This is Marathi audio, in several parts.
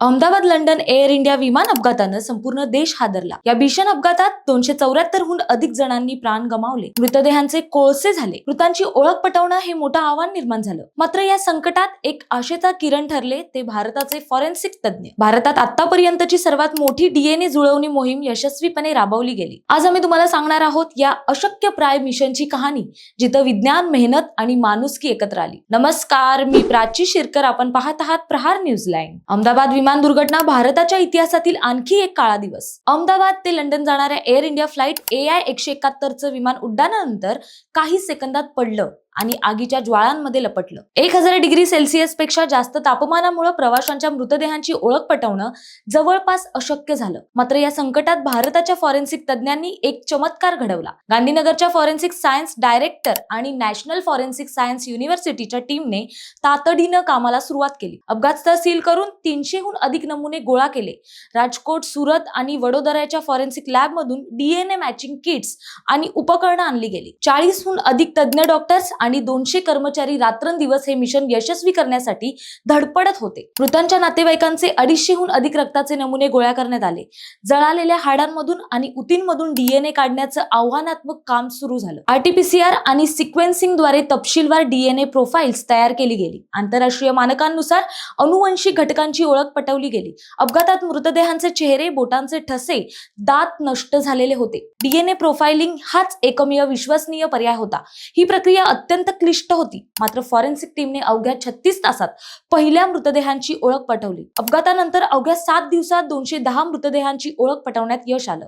अहमदाबाद लंडन एअर इंडिया विमान अपघातानं संपूर्ण देश हादरला. या भीषण अपघातात दोनशे चौऱ्याहत्तरहून अधिक जणांनी प्राण गमावले. मृतदेहांचे कोळसे झाले. मृतांची ओळख पटवणं हे मोठं आव्हान निर्माण झालं. मात्र या संकटात एक आशेचा किरण ठरले ते भारताचे फॉरेन्सिक तज्ज्ञ. भारतात आतापर्यंतची सर्वात मोठी डीएनए जुळवणी मोहीम यशस्वीपणे राबवली गेली. आज आम्ही तुम्हाला सांगणार आहोत या अशक्य प्राय मिशनची कहाणी जिथं विज्ञान मेहनत आणि माणुसकी एकत्र आली. नमस्कार मी प्राची शिरकर. आपण पाहत आहात प्रहार न्यूज लाईन अहमदाबाद विमान दुर्घटना भारताच्या इतिहासातील आणखी एक काळा दिवस. अहमदाबाद ते लंडन जाणाऱ्या Air India flight A I एकशे एकाहत्तरचं विमान उड्डाणानंतर काही सेकंदात पडलं. आणि आगीच्या ज्वाळांमध्ये लपटलं. एक हजार डिग्री सेल्सिअसपेक्षा जास्त तापमानामुळे प्रवाशांच्या मृतदेहांची ओळख पटवणं जवळपास अशक्य झालं. मात्र या संकटात भारताच्या फॉरेन्सिक तज्ज्ञांनी एक चमत्कार घडवला. गांधीनगरच्या फॉरेन्सिक सायन्स डायरेक्टर आणि नॅशनल फॉरेन्सिक सायन्स युनिव्हर्सिटीच्या टीमने तातडीनं कामाला सुरुवात केली. अपघातस्थळ सील करून तीनशेहून अधिक नमुने गोळा केले. राजकोट सुरत आणि वडोदऱ्याच्या फॉरेन्सिक लॅबमधून डीएनए मॅचिंग किट्स आणि उपकरणं आणली गेली. चाळीसहून अधिक तज्ज्ञ डॉक्टर्स आणि दोनशे कर्मचारी रात्रंदिवस हे मिशन यशस्वी करण्यासाठी धडपडत होते. मृतांच्या नातेवाईकांचे अडीचशेहून अधिक रक्ताचे नमुने गोळा करण्यात आले. जळालेल्या हाडांमधून आणि उतींमधून डीएनए काढण्याचं आव्हानात्मक काम सुरू झालं. आरटीपीसीआर आणि सिक्वेन्सिंगद्वारे तपशीलवार डीएनए प्रोफाईल्स तयार केली गेली. आंतरराष्ट्रीय मानकांनुसार अनुवंशिक घटकांची ओळख पटवली गेली. अपघातात मृतदेहांचे चेहरे बोटांचे ठसे दात नष्ट झालेले होते. डीएनए प्रोफाइलिंग हाच एकमेव विश्वसनीय पर्याय होता. ही प्रक्रिया अत्यंत अत्यंत क्लिष्ट होती. मात्र फॉरेन्सिक टीमने अवघ्या छत्तीस तासात पहिल्या मृतदेहांची ओळख पटवली. अपघातानंतर अवघ्या सात दिवसात दोनशे दहा मृतदेहांची ओळख पटवण्यात यश आलं.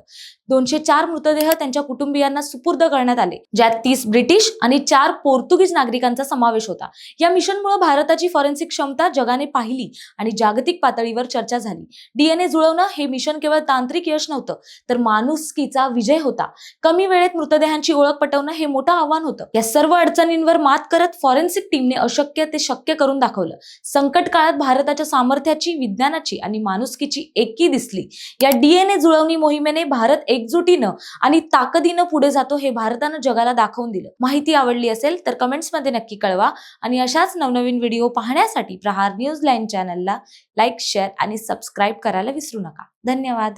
दोनशे चार मृतदेह त्यांच्या कुटुंबियांना सुपूर्द करण्यात आले ज्यात तीस ब्रिटिश आणि चार पोर्तुगीज नागरिकांचा समावेश होता. या मिशनमुळे भारताची फॉरेन्सिक क्षमता जगाने पाहिली आणि जागतिक पातळीवर चर्चा झाली. डीएनए जुळवणं हे मिशन केवळ तांत्रिक यश नव्हतं तर माणुसकीचा विजय होता. कमी वेळेत मृतदेहांची ओळख पटवणं हे मोठं आव्हान होतं. या सर्व अडचणी अडचणींवर मात करत फॉरेन्सिक टीमने अशक्य ते शक्य करून दाखवलं. संकट काळात भारताच्या सामर्थ्याची विज्ञानाची आणि माणुसकीची एकी दिसली. या डीएनए जुळवणी मोहिमेने भारत एकजुटीनं आणि ताकदीनं पुढे जातो हे भारतानं जगाला दाखवून दिलं. माहिती आवडली असेल तर कमेंट्समध्ये नक्की कळवा आणि अशाच नवनवीन व्हिडिओ पाहण्यासाठी प्रहार न्यूज लाईन चॅनलला लाईक शेअर आणि सबस्क्राईब करायला विसरू नका. धन्यवाद.